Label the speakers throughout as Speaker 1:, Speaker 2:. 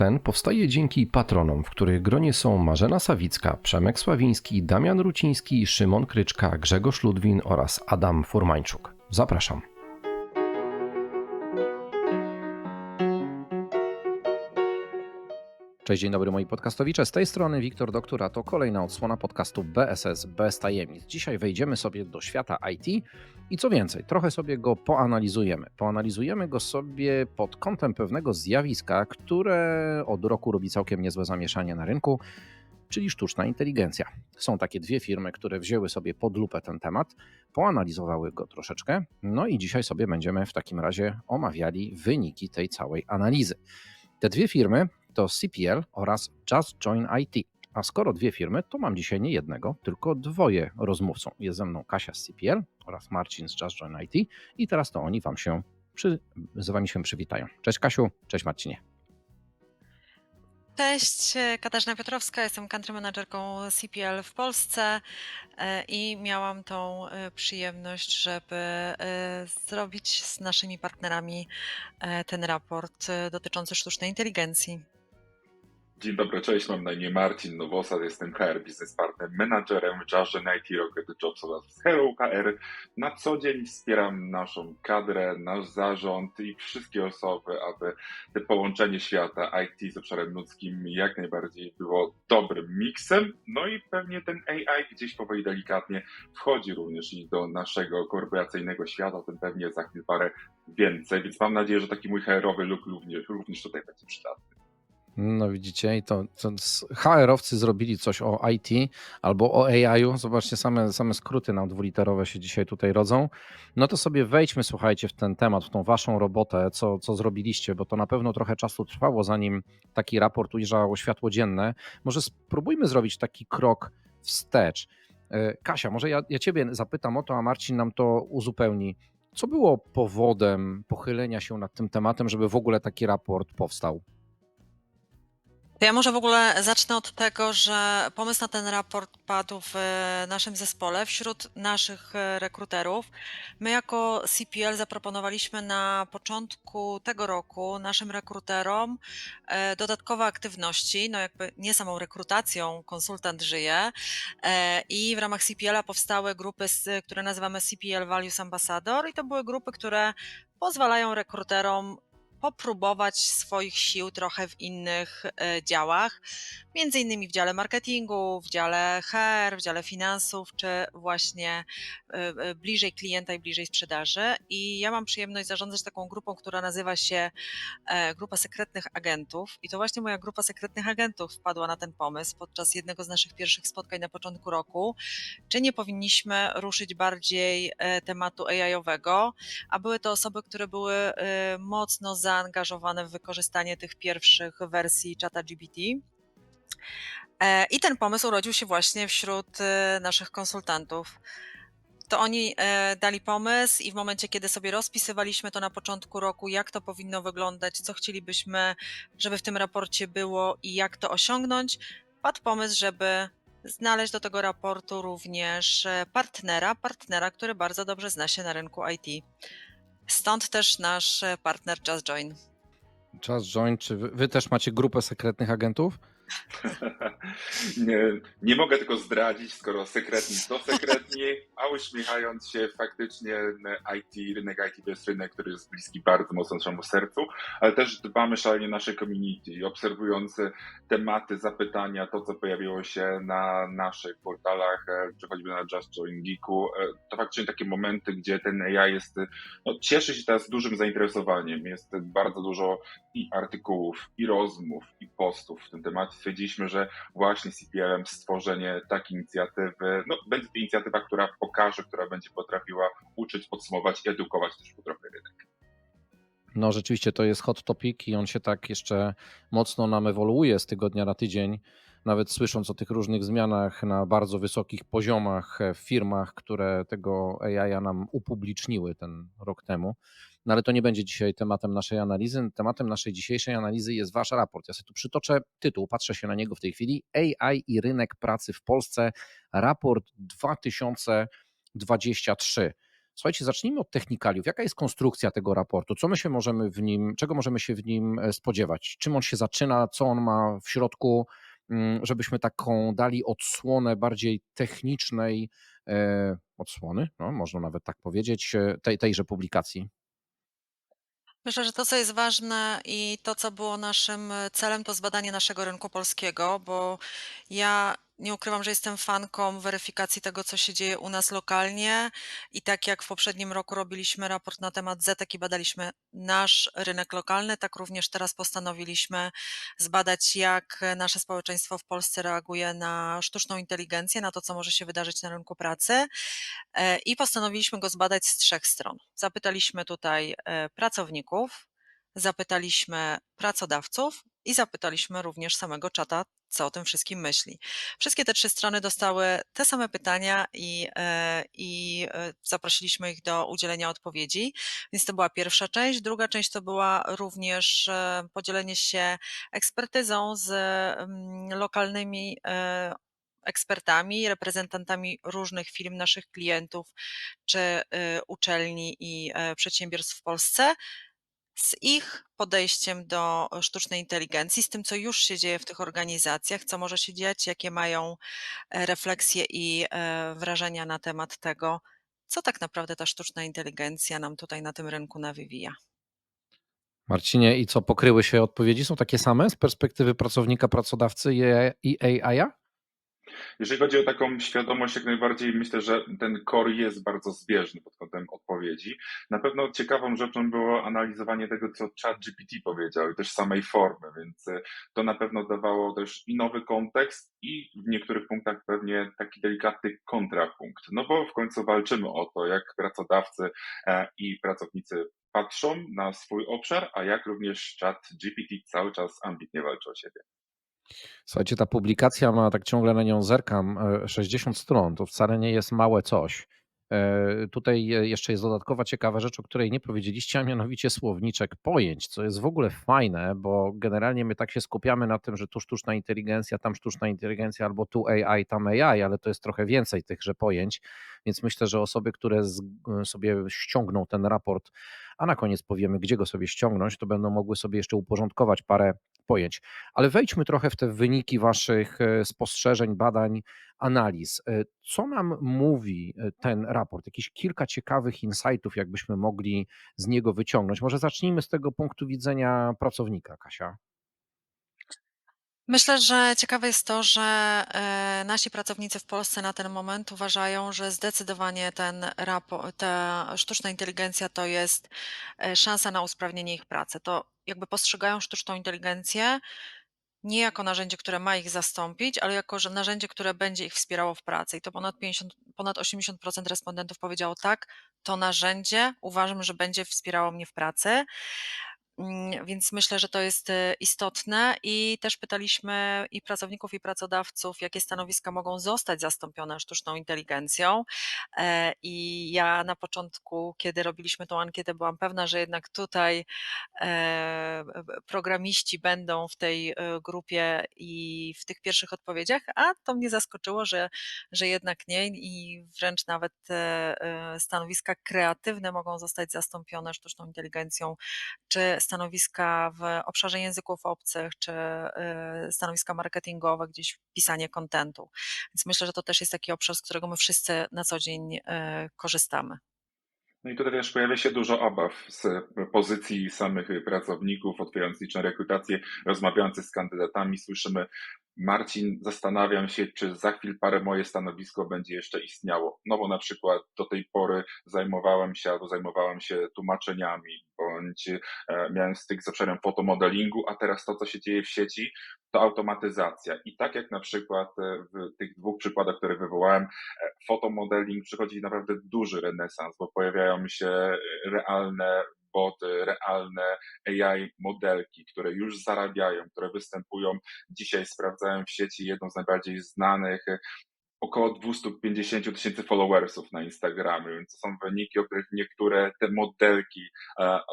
Speaker 1: ten powstaje dzięki patronom, w których gronie są Marzena Sawicka, Przemek Sławiński, Damian Ruciński, Szymon Kryczka, Grzegorz Ludwin oraz Adam Furmańczuk. Zapraszam. Cześć, dzień dobry moi podcastowicze. Z tej strony Wiktor Doktor, a to kolejna odsłona podcastu BSS bez tajemnic. Dzisiaj wejdziemy sobie do świata IT i co więcej, trochę sobie go poanalizujemy. Poanalizujemy go sobie pod kątem pewnego zjawiska, które od roku robi całkiem niezłe zamieszanie na rynku, czyli sztuczna inteligencja. Są takie dwie firmy, które wzięły sobie pod lupę ten temat, poanalizowały go troszeczkę, no i dzisiaj sobie będziemy w takim razie omawiali wyniki tej całej analizy. Te dwie firmy to CPL oraz Just Join IT. A skoro dwie firmy, to mam dzisiaj nie jednego, tylko dwoje rozmówców. Jest ze mną Kasia z CPL oraz Marcin z Just Join IT i teraz to oni wam się przy, z wami się przywitają. Cześć Kasiu, cześć Marcinie.
Speaker 2: Cześć, Katarzyna Piotrowska, jestem country managerką CPL w Polsce e, i miałam tą e, przyjemność, żeby e, zrobić z naszymi partnerami ten raport dotyczący sztucznej inteligencji.
Speaker 3: Dzień dobry, cześć, mam na imię Marcin Nowosad, jestem HR Business Partner Managerem w Jarze IT Rocket Jobs oraz Hero KR. Na co dzień wspieram naszą kadrę, nasz zarząd i wszystkie osoby, aby to połączenie świata IT z obszarem ludzkim jak najbardziej było dobrym miksem. No i pewnie ten AI gdzieś powoli delikatnie wchodzi również i do naszego korporacyjnego świata, o tym pewnie za chwilę parę więcej, więc mam nadzieję, że taki mój HR-owy look również, również tutaj będzie przydatny.
Speaker 1: No widzicie, i to, to HR-owcy zrobili coś o IT albo o AI-u. Zobaczcie, same, same skróty nam dwuliterowe się dzisiaj tutaj rodzą. No to sobie wejdźmy, słuchajcie, w ten temat, w tą waszą robotę, co, co zrobiliście, bo to na pewno trochę czasu trwało, zanim taki raport ujrzał światło dzienne. Może spróbujmy zrobić taki krok wstecz. E, Kasia, może ja, ja ciebie zapytam o to, a Marcin nam to uzupełni. Co było powodem pochylenia się nad tym tematem, żeby w ogóle taki raport powstał?
Speaker 2: To ja może w ogóle zacznę od tego, że pomysł na ten raport padł w e, naszym zespole wśród naszych e, rekruterów. My jako CPL zaproponowaliśmy na początku tego roku naszym rekruterom e, dodatkowe aktywności, no jakby nie samą rekrutacją, konsultant żyje i w ramach CPL-a powstały grupy, które nazywamy CPL Values Ambassador i to były grupy, które pozwalają rekruterom popróbować swoich sił trochę w innych e, działach, między innymi w dziale marketingu, w dziale HR, w dziale finansów, czy właśnie e, e, bliżej klienta i bliżej sprzedaży. I ja mam przyjemność zarządzać taką grupą, która nazywa się Grupa Sekretnych Agentów. I to właśnie moja grupa sekretnych agentów wpadła na ten pomysł podczas jednego z naszych pierwszych spotkań na początku roku. Czy nie powinniśmy ruszyć bardziej tematu AI-owego? a były to osoby, które były mocno zaangażowane w wykorzystanie tych pierwszych wersji czata GPT. E, I ten pomysł urodził się właśnie wśród y, naszych konsultantów. To oni e, dali pomysł, i w momencie, kiedy sobie rozpisywaliśmy to na początku roku, jak to powinno wyglądać, co chcielibyśmy, żeby w tym raporcie było i jak to osiągnąć, padł pomysł, żeby znaleźć do tego raportu również e, partnera, partnera, który bardzo dobrze zna się na rynku IT. Stąd też nasz e, partner Just Join.
Speaker 1: Czas join, czy wy, wy też macie grupę sekretnych agentów?
Speaker 3: nie, nie mogę tylko zdradzić, skoro sekretni to sekretni, a uśmiechając się faktycznie IT, rynek IT to jest rynek, który jest bliski bardzo mocno naszemu sercu, ale też dbamy szalenie nasze community, obserwując tematy, zapytania, to co pojawiło się na naszych portalach, e, czy choćby na Just Join Geeku, e, to faktycznie takie momenty, gdzie ten AI jest, no, cieszy się teraz dużym zainteresowaniem, jest bardzo dużo i artykułów, i rozmów, i postów w tym temacie. Stwierdziliśmy, że właśnie CPL-em stworzenie takiej inicjatywy, no będzie to inicjatywa, która pokaże, która będzie potrafiła uczyć, podsumować, edukować też po trochę rynek.
Speaker 1: No rzeczywiście to jest hot topic i on się tak jeszcze mocno nam ewoluuje z tygodnia na tydzień. Nawet słysząc o tych różnych zmianach na bardzo wysokich poziomach w firmach, które tego AI nam upubliczniły ten rok temu. No ale to nie będzie dzisiaj tematem naszej analizy. Tematem naszej dzisiejszej analizy jest wasz raport. Ja sobie tu przytoczę tytuł, patrzę się na niego w tej chwili. AI i rynek pracy w Polsce. Raport 2023. Słuchajcie, zacznijmy od technikaliów. Jaka jest konstrukcja tego raportu? Co my się możemy w nim, czego możemy się w nim e, spodziewać? Czym on się zaczyna? Co on ma w środku? Mm, żebyśmy taką dali odsłonę bardziej technicznej e, odsłony, no, można nawet tak powiedzieć, e, tej, tejże publikacji.
Speaker 2: Myślę, że to, co jest ważne i to, co było naszym celem, to zbadanie naszego rynku polskiego, bo ja nie ukrywam, że jestem fanką weryfikacji tego, co się dzieje u nas lokalnie. I tak jak w poprzednim roku robiliśmy raport na temat Zetek i badaliśmy nasz rynek lokalny, tak również teraz postanowiliśmy zbadać, jak nasze społeczeństwo w Polsce reaguje na sztuczną inteligencję, na to, co może się wydarzyć na rynku pracy. E, I postanowiliśmy go zbadać z trzech stron. Zapytaliśmy tutaj e, pracowników, zapytaliśmy pracodawców i zapytaliśmy również samego czata, co o tym wszystkim myśli. Wszystkie te trzy strony dostały te same pytania i, e, i e, zaprosiliśmy ich do udzielenia odpowiedzi. Więc to była pierwsza część. Druga część to była również e, podzielenie się ekspertyzą z mm, lokalnymi ekspertami, reprezentantami różnych firm, naszych klientów czy uczelni i przedsiębiorstw w Polsce, z ich podejściem do sztucznej inteligencji, z tym, co już się dzieje w tych organizacjach, co może się dziać, jakie mają e, refleksje i e, wrażenia na temat tego, co tak naprawdę ta sztuczna inteligencja nam tutaj na tym rynku nawywija.
Speaker 1: Marcinie, i co pokryły się odpowiedzi? Są takie same z perspektywy pracownika, pracodawcy i AI-a?
Speaker 3: Jeżeli chodzi o taką świadomość, jak najbardziej myślę, że ten core jest bardzo zbieżny pod kątem odpowiedzi. Na pewno ciekawą rzeczą było analizowanie tego, co ChatGPT powiedział i też samej formy, więc e, to na pewno dawało też i nowy kontekst i w niektórych punktach pewnie taki delikatny kontrapunkt. No bo w końcu walczymy o to, jak pracodawcy e, i pracownicy patrzą na swój obszar, a jak również ChatGPT cały czas ambitnie walczy o siebie.
Speaker 1: Słuchajcie, ta publikacja ma, tak ciągle na nią zerkam, e, 60 stron, to wcale nie jest małe coś. E, Tutaj e, jeszcze jest dodatkowa ciekawa rzecz, o której nie powiedzieliście, a mianowicie słowniczek pojęć, co jest w ogóle fajne, bo generalnie my tak się skupiamy na tym, że tu sztuczna inteligencja, tam sztuczna inteligencja, albo tu AI, tam AI, ale to jest trochę więcej tychże pojęć, więc myślę, że osoby, które sobie ściągną ten raport, a na koniec powiemy, gdzie go sobie ściągnąć, to będą mogły sobie jeszcze uporządkować parę pojęć. Ale wejdźmy trochę w te wyniki Waszych e, spostrzeżeń, badań, analiz. E, Co nam mówi e, ten raport? Jakieś kilka ciekawych insightów, jakbyśmy mogli z niego wyciągnąć. Może zacznijmy z tego punktu widzenia pracownika, Kasia.
Speaker 2: Myślę, że ciekawe jest to, że e, nasi pracownicy w Polsce na ten moment uważają, że zdecydowanie ten ta sztuczna inteligencja to jest e, szansa na usprawnienie ich pracy. To jakby postrzegają sztuczną inteligencję nie jako narzędzie, które ma ich zastąpić, ale jako że narzędzie, które będzie ich wspierało w pracy. I to ponad 50, ponad 80% respondentów powiedziało tak, to narzędzie uważam, że będzie wspierało mnie w pracy. Mm, Więc myślę, że to jest e, istotne i też pytaliśmy i pracowników, i pracodawców, jakie stanowiska mogą zostać zastąpione sztuczną inteligencją. E, I ja na początku, kiedy robiliśmy tą ankietę, byłam pewna, że jednak tutaj e, programiści będą w tej grupie i w tych pierwszych odpowiedziach, a to mnie zaskoczyło, że, że jednak nie i wręcz nawet stanowiska kreatywne mogą zostać zastąpione sztuczną inteligencją, czy stanowiska w obszarze języków obcych, czy y, stanowiska marketingowe, gdzieś pisanie kontentu. Więc myślę, że to też jest taki obszar, z którego my wszyscy na co dzień y, korzystamy.
Speaker 3: No i tutaj też pojawia się dużo obaw z pozycji samych pracowników, otwierając liczne rekrutacje, rozmawiających z kandydatami. Słyszymy, Marcin, zastanawiam się, czy za chwilę parę moje stanowisko będzie jeszcze istniało. No bo na przykład do tej pory zajmowałem się albo zajmowałem się tłumaczeniami, bądź e, miałem styk z obszarem fotomodelingu, a teraz to, co się dzieje w sieci, to automatyzacja. I tak jak na przykład e, w tych dwóch przykładach, które wywołałem, e, fotomodeling przychodzi naprawdę duży renesans, bo pojawiają się realne boty, realne AI modelki, które już zarabiają, które występują. Dzisiaj sprawdzałem w sieci jedną z najbardziej znanych, około 250 tysięcy followersów na Instagramie, więc to są wyniki, o których niektóre te modelki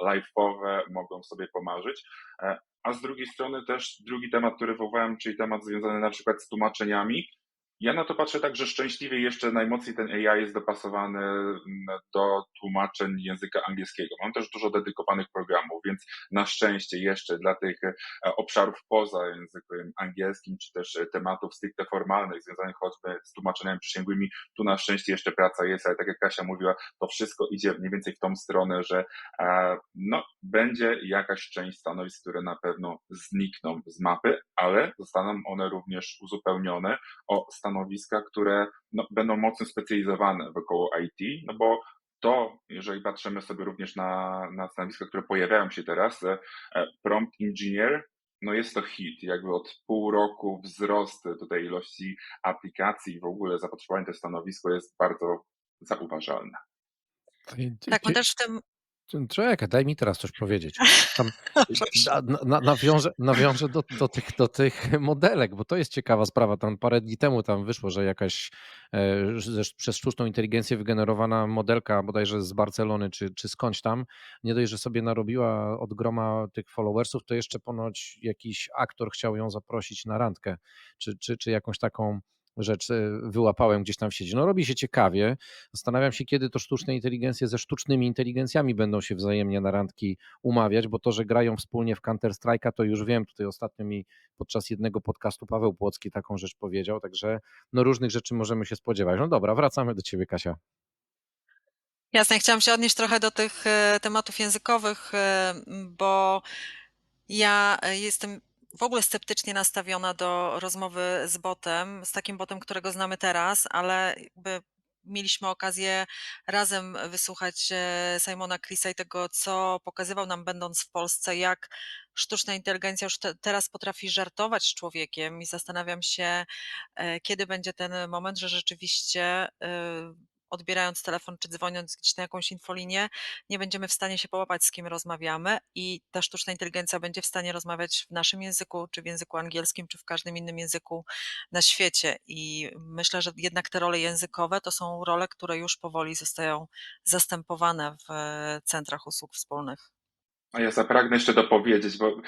Speaker 3: live'owe mogą sobie pomarzyć. A z drugiej strony też drugi temat, który wywołałem, czyli temat związany na przykład z tłumaczeniami, Ja na to patrzę tak, że szczęśliwie jeszcze najmocniej ten AI jest dopasowany mm, do tłumaczeń języka angielskiego. Mam też dużo dedykowanych programów, więc na szczęście jeszcze dla tych e, obszarów poza językiem angielskim, czy też tematów stricte formalnych, związanych choćby z tłumaczeniami przysięgłymi, tu na szczęście jeszcze praca jest, ale tak jak Kasia mówiła, to wszystko idzie mniej więcej w tą stronę, że e, no, będzie jakaś część stanowisk, które na pewno znikną z mapy, ale zostaną one również uzupełnione o stanowiska, które no, będą mocno specjalizowane wokoło IT, no bo to, jeżeli patrzymy sobie również na, na stanowiska, które pojawiają się teraz, e, prompt engineer, no jest to hit, jakby od pół roku wzrost tutaj ilości aplikacji w ogóle zapotrzebowanie to stanowisko jest bardzo zauważalne.
Speaker 2: Tak, my też w tym
Speaker 1: Czekaj, daj mi teraz coś powiedzieć. Tam, na, na, nawiążę nawiążę do, do, tych, do tych modelek, bo to jest ciekawa sprawa. Tam parę dni temu tam wyszło, że jakaś e, przez sztuczną inteligencję wygenerowana modelka bodajże z Barcelony czy, czy skądś tam, nie dość, że sobie narobiła od groma tych followersów, to jeszcze ponoć jakiś aktor chciał ją zaprosić na randkę, czy, czy, czy jakąś taką rzecz e, wyłapałem gdzieś tam w sieci. No robi się ciekawie. Zastanawiam się, kiedy to sztuczne inteligencje ze sztucznymi inteligencjami będą się wzajemnie na randki umawiać, bo to, że grają wspólnie w Counter Strike'a, to już wiem. Tutaj ostatnio mi podczas jednego podcastu Paweł Płocki taką rzecz powiedział, także no różnych rzeczy możemy się spodziewać. No dobra, wracamy do ciebie, Kasia.
Speaker 2: Jasne, chciałam się odnieść trochę do tych e, tematów językowych, e, bo ja jestem w ogóle sceptycznie nastawiona do rozmowy z botem, z takim botem, którego znamy teraz, ale jakby mieliśmy okazję razem wysłuchać e, Simona Chrisa i tego, co pokazywał nam będąc w Polsce, jak sztuczna inteligencja już te, teraz potrafi żartować z człowiekiem. I zastanawiam się, e, kiedy będzie ten moment, że rzeczywiście e, odbierając telefon czy dzwoniąc gdzieś na jakąś infolinię, nie będziemy w stanie się połapać, z kim rozmawiamy i ta sztuczna inteligencja będzie w stanie rozmawiać w naszym języku, czy w języku angielskim, czy w każdym innym języku na świecie. I myślę, że jednak te role językowe to są role, które już powoli zostają zastępowane w centrach usług wspólnych.
Speaker 3: A ja zapragnę jeszcze dopowiedzieć, bo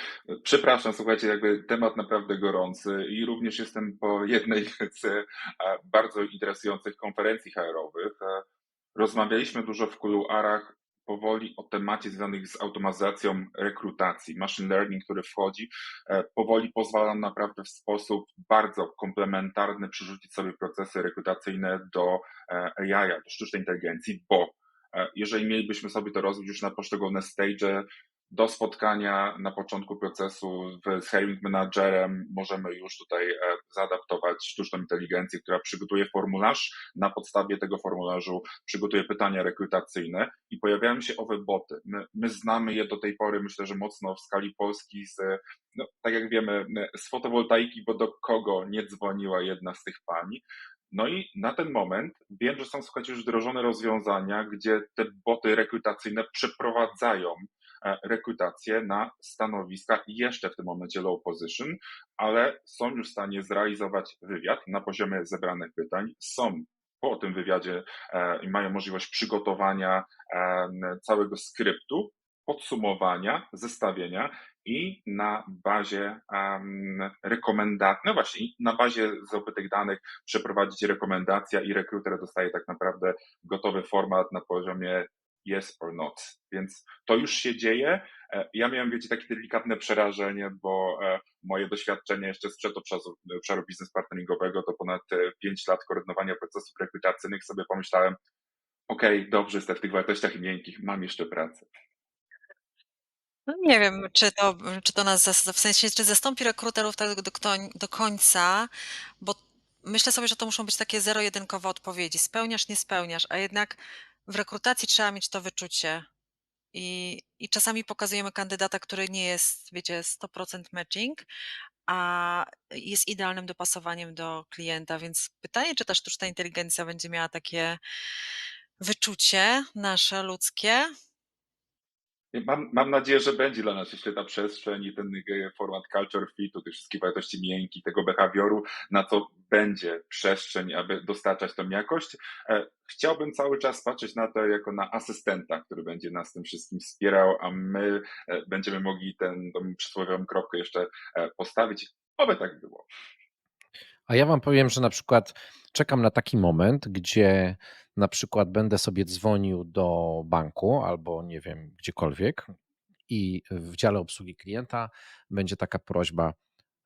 Speaker 3: przepraszam, słuchajcie, jakby temat naprawdę gorący i również jestem po jednej z e, bardzo interesujących konferencji HR-owych. E, rozmawialiśmy dużo w kuluarach powoli o temacie związanych z automatyzacją rekrutacji. Machine learning, który wchodzi, e, powoli pozwala nam naprawdę w sposób bardzo komplementarny przerzucić sobie procesy rekrutacyjne do AI, do sztucznej inteligencji, bo jeżeli mielibyśmy sobie to rozbić już na poszczególne stage, do spotkania na początku procesu z hiring managerem możemy już tutaj e, zaadaptować sztuczną inteligencję, która przygotuje formularz, na podstawie tego formularzu przygotuje pytania rekrutacyjne i pojawiają się owe boty. My, my znamy je do tej pory, myślę, że mocno w skali Polski z, no, tak jak wiemy, z fotowoltaiki, bo do kogo nie dzwoniła jedna z tych pani. No i na ten moment wiem, że są słuchajcie już wdrożone rozwiązania, gdzie te boty rekrutacyjne przeprowadzają E, rekrutację na stanowiska jeszcze w tym momencie low position, ale są już w stanie zrealizować wywiad na poziomie zebranych pytań, są po tym wywiadzie e, i mają możliwość przygotowania e, całego skryptu, podsumowania, zestawienia i na bazie um, rekomendacji, no właśnie, na bazie zdobytych danych przeprowadzić rekomendacja i rekruter dostaje tak naprawdę gotowy format na poziomie yes or not. Więc to już się dzieje. E, ja miałem, wiecie, takie delikatne przerażenie, bo e, moje doświadczenie jeszcze sprzed obszaru, biznes partneringowego to ponad 5 lat koordynowania procesów rekrutacyjnych sobie pomyślałem, okej, okay, dobrze jestem w tych wartościach miękkich, mam jeszcze pracę.
Speaker 2: No nie wiem, czy to, czy to nas, w sensie, czy zastąpi rekruterów tak do, do końca, bo myślę sobie, że to muszą być takie zero-jedynkowe odpowiedzi. Spełniasz, nie spełniasz, a jednak w rekrutacji trzeba mieć to wyczucie. I, I czasami pokazujemy kandydata, który nie jest, wiecie, 100% matching, a jest idealnym dopasowaniem do klienta. Więc pytanie, czy ta sztuczna inteligencja będzie miała takie wyczucie nasze ludzkie,
Speaker 3: Mam, mam nadzieję, że będzie dla nas jeszcze ta przestrzeń i ten e, format culture fitu, tych wszystkich wartości miękkich, tego behawioru, na co będzie przestrzeń, aby dostarczać tą jakość. E, chciałbym cały czas patrzeć na to jako na asystenta, który będzie nas tym wszystkim wspierał, a my e, będziemy mogli tę przysłowiową kropkę jeszcze postawić. Oby tak było.
Speaker 1: A ja wam powiem, że na przykład czekam na taki moment, gdzie na przykład będę sobie dzwonił do banku albo nie wiem, gdziekolwiek i w dziale obsługi klienta będzie taka prośba: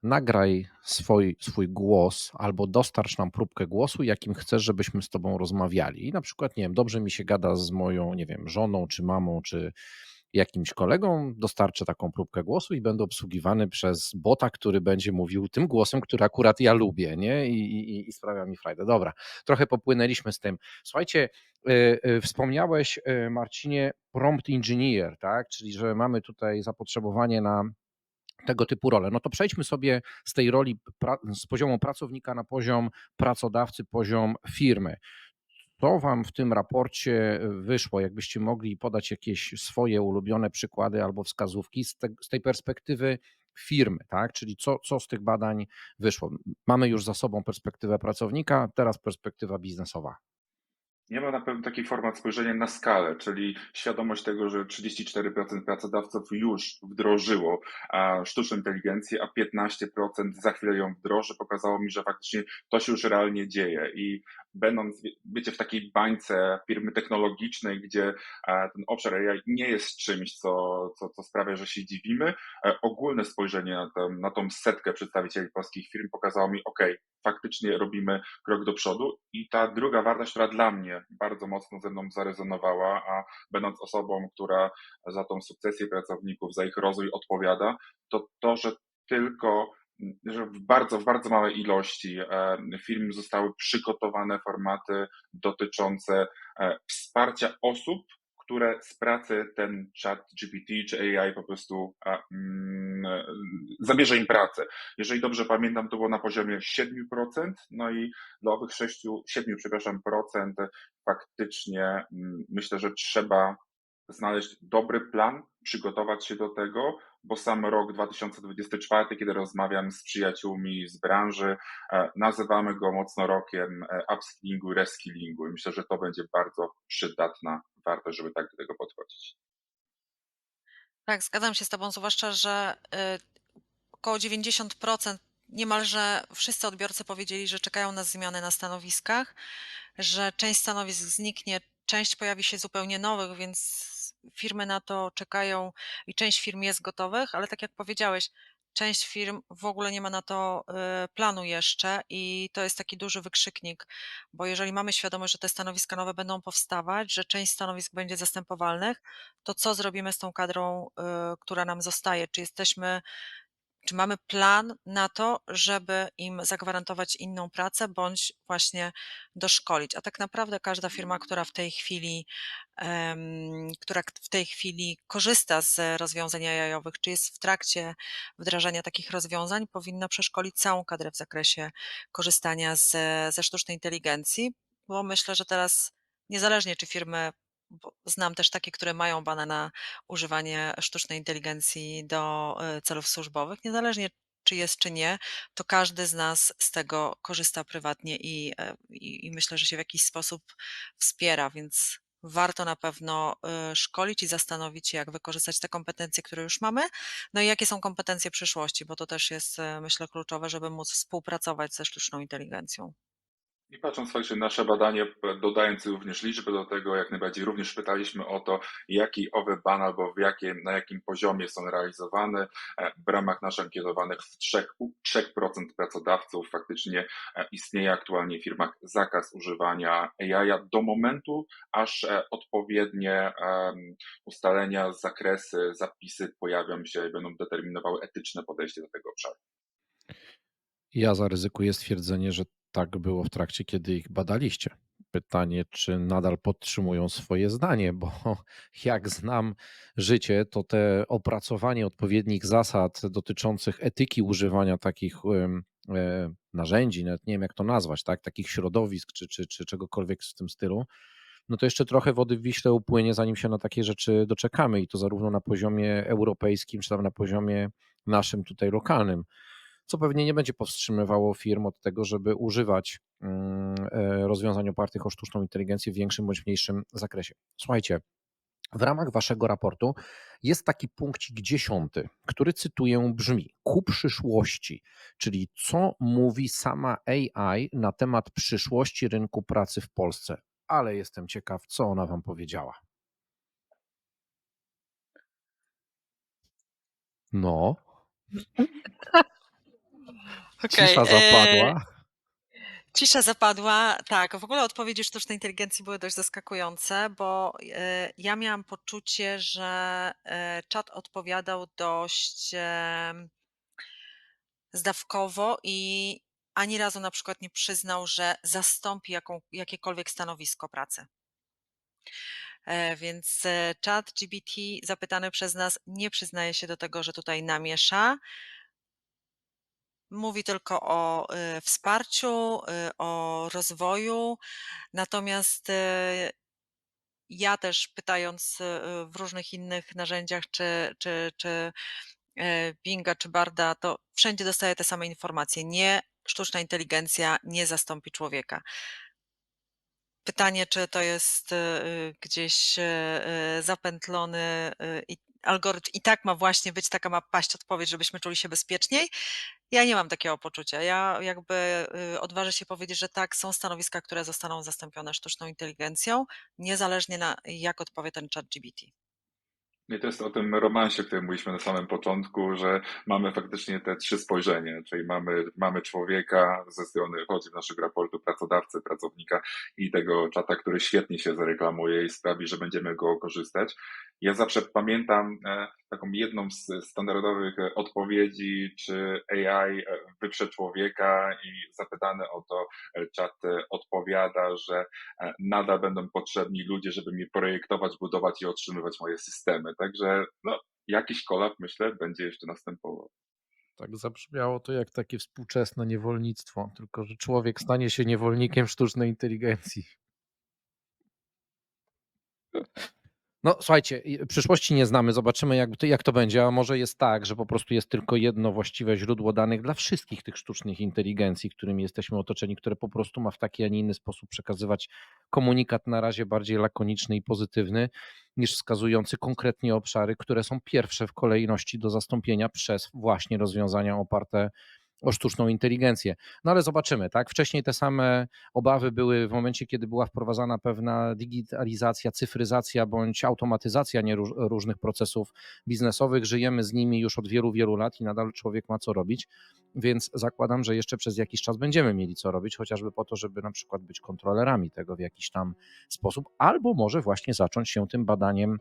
Speaker 1: nagraj swój, swój głos albo dostarcz nam próbkę głosu, jakim chcesz, żebyśmy z tobą rozmawiali. I na przykład, nie wiem, dobrze mi się gada z moją, nie wiem, żoną, czy mamą, czy jakimś kolegą, dostarczę taką próbkę głosu i będę obsługiwany przez bota, który będzie mówił tym głosem, który akurat ja lubię, nie? I, i, i sprawia mi frajdę. Dobra, trochę popłynęliśmy z tym. Słuchajcie, y, y, wspomniałeś, y, Marcinie, prompt engineer, tak? Czyli że mamy tutaj zapotrzebowanie na tego typu role. No to przejdźmy sobie z tej roli z poziomu pracownika na poziom pracodawcy, poziom firmy. Co Wam w tym raporcie wyszło? Jakbyście mogli podać jakieś swoje ulubione przykłady albo wskazówki z, te, z tej perspektywy firmy, tak? Czyli co, co z tych badań wyszło? Mamy już za sobą perspektywę pracownika, teraz perspektywa biznesowa.
Speaker 3: Nie ma na pewno taki format spojrzenia na skalę, czyli świadomość tego, że 34% pracodawców już wdrożyło sztuczną inteligencję, a 15% za chwilę ją wdroży, pokazało mi, że faktycznie to się już realnie dzieje. I będąc, wie- wiecie, w takiej bańce firmy technologicznej, gdzie a, ten obszar AI nie jest czymś, co, co, co sprawia, że się dziwimy, e, ogólne spojrzenie na, tą- na tą setkę przedstawicieli polskich firm pokazało mi, ok, faktycznie robimy krok do przodu. I ta druga wartość, która dla mnie bardzo mocno ze mną zarezonowała, a będąc osobą, która za tą sukcesję pracowników, za ich rozwój odpowiada, to to, że tylko że w bardzo, w bardzo małej ilości e, firm zostały przygotowane formaty dotyczące e, wsparcia osób, które z pracy ten chat GPT czy AI po prostu a, mm, zabierze im pracę. Jeżeli dobrze pamiętam, to było na poziomie 7%, no i dla owych 6, 7, przepraszam, procent faktycznie mm, myślę, że trzeba znaleźć dobry plan, przygotować się do tego, bo sam rok 2024, kiedy rozmawiam z przyjaciółmi z branży, e, nazywamy go mocno rokiem e, upskillingu i reskillingu i myślę, że to będzie bardzo przydatna wartość, żeby tak do tego podchodzić.
Speaker 2: Tak, zgadzam się z Tobą, zwłaszcza, że y, około 90%, niemalże wszyscy odbiorcy powiedzieli, że czekają na zmiany na stanowiskach, że część stanowisk zniknie, część pojawi się zupełnie nowych, więc firmy na to czekają i część firm jest gotowych, ale tak jak powiedziałeś, część firm w ogóle nie ma na to y, planu jeszcze i to jest taki duży wykrzyknik, bo jeżeli mamy świadomość, że te stanowiska nowe będą powstawać, że część stanowisk będzie zastępowalnych, to co zrobimy z tą kadrą, y, która nam zostaje? Czy jesteśmy, czy mamy plan na to, żeby im zagwarantować inną pracę, bądź właśnie doszkolić? A tak naprawdę każda firma, która w tej chwili, em, która w tej chwili korzysta z rozwiązań AI-owych, czy jest w trakcie wdrażania takich rozwiązań, powinna przeszkolić całą kadrę w zakresie korzystania z, ze sztucznej inteligencji, bo myślę, że teraz niezależnie czy firmy znam też takie, które mają bane na używanie sztucznej inteligencji do y, celów służbowych. Niezależnie czy jest, czy nie, to każdy z nas z tego korzysta prywatnie i, e, i, i myślę, że się w jakiś sposób wspiera, więc warto na pewno y, szkolić i zastanowić się, jak wykorzystać te kompetencje, które już mamy, no i jakie są kompetencje przyszłości, bo to też jest, e, myślę, kluczowe, żeby móc współpracować ze sztuczną inteligencją.
Speaker 3: I patrząc na nasze badanie, dodając również liczby do tego, jak najbardziej również pytaliśmy o to, jaki owy ban albo w jakim, na jakim poziomie są realizowane. E, W ramach naszych ankietowanych w 3%, u 3% pracodawców faktycznie e, istnieje aktualnie w firmach zakaz używania AI do momentu, aż e, odpowiednie ustalenia, zakresy, zapisy pojawią się i będą determinowały etyczne podejście do tego obszaru.
Speaker 1: Ja zaryzykuję stwierdzenie, że tak było w trakcie, kiedy ich badaliście. Pytanie, czy nadal podtrzymują swoje zdanie, bo jak znam życie, to te opracowanie odpowiednich zasad dotyczących etyki używania takich e, narzędzi, nawet nie wiem jak to nazwać, tak, takich środowisk czy, czy, czy czegokolwiek w tym stylu, no to jeszcze trochę wody w Wiśle upłynie, zanim się na takie rzeczy doczekamy i to zarówno na poziomie europejskim, czy tam na poziomie naszym tutaj lokalnym co pewnie nie będzie powstrzymywało firm od tego, żeby używać mm, e, rozwiązań opartych o sztuczną inteligencję w większym bądź mniejszym zakresie. Słuchajcie, w ramach waszego raportu jest taki punkcik dziesiąty, który cytuję brzmi ku przyszłości, czyli co mówi sama AI na temat przyszłości rynku pracy w Polsce. Ale jestem ciekaw, co ona wam powiedziała. No,
Speaker 2: Okej,
Speaker 1: cisza
Speaker 2: e,
Speaker 1: zapadła.
Speaker 2: Cisza zapadła. Tak, w ogóle odpowiedzi sztucznej inteligencji były dość zaskakujące, bo e, ja miałam poczucie, że e, czat odpowiadał dość em, zdawkowo i ani razu na przykład nie przyznał, że zastąpi jaką, jakiekolwiek stanowisko pracy. E, Więc e, chat GBT zapytany przez nas nie przyznaje się do tego, że tutaj namiesza. Mówi tylko o y, wsparciu, y, o rozwoju. Natomiast y, ja też pytając w różnych innych narzędziach, czy, czy, czy Binga, czy Barda, to wszędzie dostaję te same informacje. Nie, sztuczna inteligencja nie zastąpi człowieka. Pytanie, czy to jest gdzieś zapętlony algorytm i tak ma właśnie być, taka ma paść odpowiedź, żebyśmy czuli się bezpieczniej. Ja nie mam takiego poczucia. Ja jakby y, odważę się powiedzieć, że tak, są stanowiska, które zostaną zastąpione sztuczną inteligencją, niezależnie na jak odpowie ten chat GBT.
Speaker 3: To jest o tym romansie, o którym mówiliśmy na samym początku, że mamy faktycznie te trzy spojrzenia, czyli mamy, mamy człowieka ze strony, chodzi w naszego raportu, pracodawcy, pracownika i tego czata, który świetnie się zareklamuje i sprawi, że będziemy go korzystać. Ja zawsze pamiętam e, taką jedną z standardowych e, odpowiedzi, czy AI e, wyprze człowieka i zapytany o to e, czat odpowiada, że nadal będą potrzebni ludzie, żeby mi projektować, budować i otrzymywać moje systemy. Także no, jakiś kolab, myślę, będzie jeszcze następował.
Speaker 1: Tak zabrzmiało to jak takie współczesne niewolnictwo, tylko że człowiek stanie się niewolnikiem sztucznej inteligencji. No słuchajcie, przyszłości nie znamy, zobaczymy jak to, jak to będzie, a może jest tak, że po prostu jest tylko jedno właściwe źródło danych dla wszystkich tych sztucznych inteligencji, którymi jesteśmy otoczeni, które po prostu ma w taki, a nie inny sposób przekazywać komunikat na razie bardziej lakoniczny i pozytywny, niż wskazujący konkretnie obszary, które są pierwsze w kolejności do zastąpienia przez właśnie rozwiązania oparte o sztuczną inteligencję. No ale zobaczymy, tak? Wcześniej te same obawy były w momencie, kiedy była wprowadzana pewna digitalizacja, cyfryzacja bądź automatyzacja różnych procesów biznesowych. Żyjemy z nimi już od wielu, wielu lat i nadal człowiek ma co robić, więc zakładam, że jeszcze przez jakiś czas będziemy mieli co robić, chociażby po to, żeby na przykład być kontrolerami tego w jakiś tam sposób, albo może właśnie zacząć się tym badaniem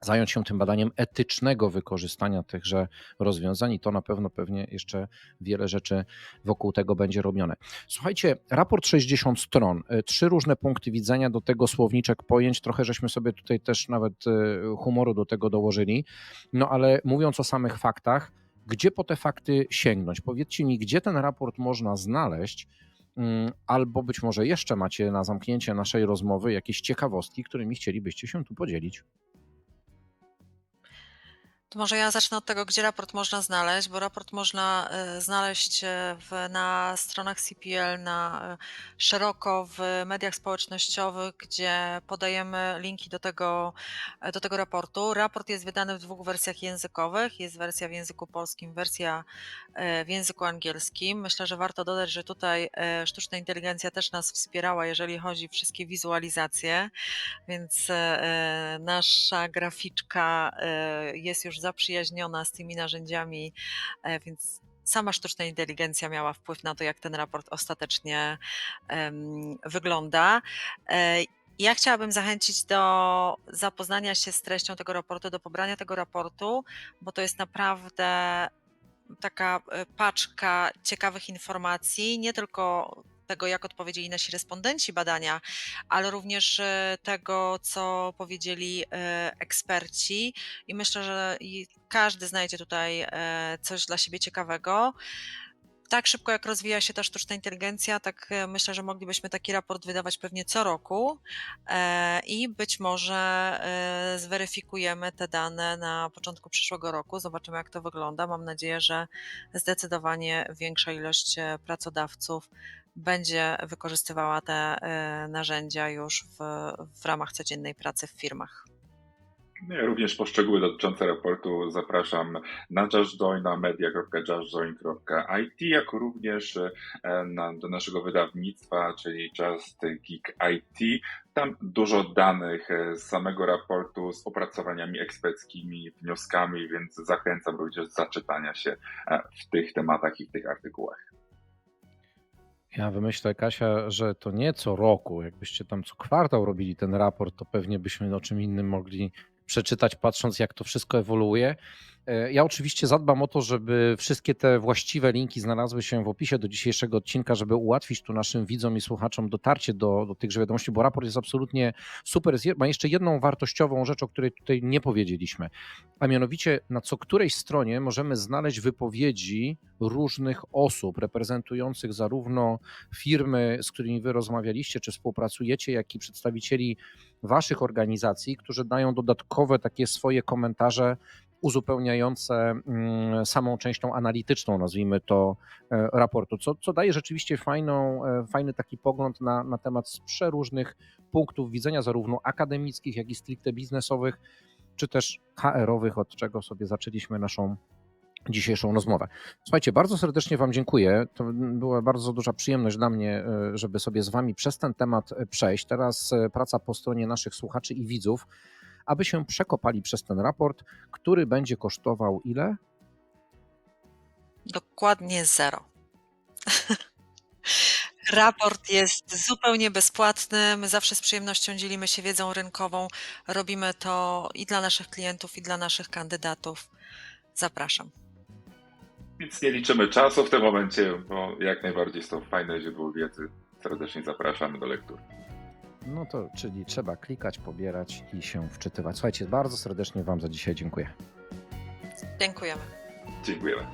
Speaker 1: zająć się tym badaniem etycznego wykorzystania tychże rozwiązań i to na pewno pewnie jeszcze wiele rzeczy wokół tego będzie robione. Słuchajcie, raport 60 stron, y, trzy różne punkty widzenia, do tego słowniczek pojęć, trochę żeśmy sobie tutaj też nawet y, humoru do tego dołożyli, no ale mówiąc o samych faktach, gdzie po te fakty sięgnąć? Powiedzcie mi, gdzie ten raport można znaleźć, mm, albo być może jeszcze macie na zamknięcie naszej rozmowy jakieś ciekawostki, którymi chcielibyście się tu podzielić.
Speaker 2: Może ja zacznę od tego, gdzie raport można znaleźć, bo raport można e, znaleźć e, w, na stronach CPL, na, e, szeroko w mediach społecznościowych, gdzie podajemy linki do tego, do tego raportu. Raport jest wydany w dwóch wersjach językowych. Jest wersja w języku polskim, wersja w języku angielskim. Myślę, że warto dodać, że tutaj sztuczna inteligencja też nas wspierała, jeżeli chodzi o wszystkie wizualizacje, więc nasza graficzka jest już zaprzyjaźniona z tymi narzędziami, e, więc sama sztuczna inteligencja miała wpływ na to, jak ten raport ostatecznie wygląda. E, Ja chciałabym zachęcić do zapoznania się z treścią tego raportu, do pobrania tego raportu, bo to jest naprawdę taka e, paczka ciekawych informacji, nie tylko tego, jak odpowiedzieli nasi respondenci badania, ale również e, tego, co powiedzieli e, eksperci. I myślę, że każdy znajdzie tutaj e, coś dla siebie ciekawego. Tak szybko, jak rozwija się ta sztuczna inteligencja, tak e, myślę, że moglibyśmy taki raport wydawać pewnie co roku e, i być może e, zweryfikujemy te dane na początku przyszłego roku. Zobaczymy, jak to wygląda. Mam nadzieję, że zdecydowanie większa ilość pracodawców będzie wykorzystywała te narzędzia już w, w ramach codziennej pracy w firmach.
Speaker 3: Również po szczegóły dotyczące raportu zapraszam na JustJoin, na media.justjoin.it, jak również e, na, do naszego wydawnictwa, czyli Just Geek IT. Tam dużo danych e, z samego raportu, z opracowaniami eksperckimi, wnioskami, więc zachęcam również do zaczytania się e, w tych tematach i w tych artykułach.
Speaker 1: Ja wymyślę, Kasia, że to nie co roku. Jakbyście tam co kwartał robili ten raport, to pewnie byśmy o czym innym mogli przeczytać, patrząc jak to wszystko ewoluuje. E, Ja oczywiście zadbam o to, żeby wszystkie te właściwe linki znalazły się w opisie do dzisiejszego odcinka, żeby ułatwić tu naszym widzom i słuchaczom dotarcie do, do tychże wiadomości, bo raport jest absolutnie super. Ma jeszcze jedną wartościową rzecz, o której tutaj nie powiedzieliśmy, a mianowicie na co którejś stronie możemy znaleźć wypowiedzi różnych osób reprezentujących zarówno firmy, z którymi wy rozmawialiście, czy współpracujecie, jak i przedstawicieli waszych organizacji, którzy dają dodatkowe takie swoje komentarze uzupełniające mm, samą częścią analityczną, nazwijmy to, e, raportu, co, co daje rzeczywiście fajną, e, fajny taki pogląd na, na temat z przeróżnych punktów widzenia, zarówno akademickich, jak i stricte biznesowych, czy też HR-owych, od czego sobie zaczęliśmy naszą dzisiejszą rozmowę. Słuchajcie, bardzo serdecznie Wam dziękuję. To była bardzo duża przyjemność dla mnie, e, żeby sobie z Wami przez ten temat e, przejść. Teraz e, praca po stronie naszych słuchaczy i widzów, aby się przekopali przez ten raport, który będzie kosztował ile?
Speaker 2: Dokładnie zero. Raport jest zupełnie bezpłatny. My zawsze z przyjemnością dzielimy się wiedzą rynkową. Robimy to i dla naszych klientów, i dla naszych kandydatów. Zapraszam.
Speaker 3: Więc nie liczymy czasu w tym momencie, bo jak najbardziej jest to fajne źródło wiedzy. Serdecznie zapraszamy do lektury.
Speaker 1: No to, czyli trzeba klikać, pobierać i się wczytywać. Słuchajcie, bardzo serdecznie Wam za dzisiaj dziękuję.
Speaker 2: Dziękujemy.
Speaker 3: Dziękujemy.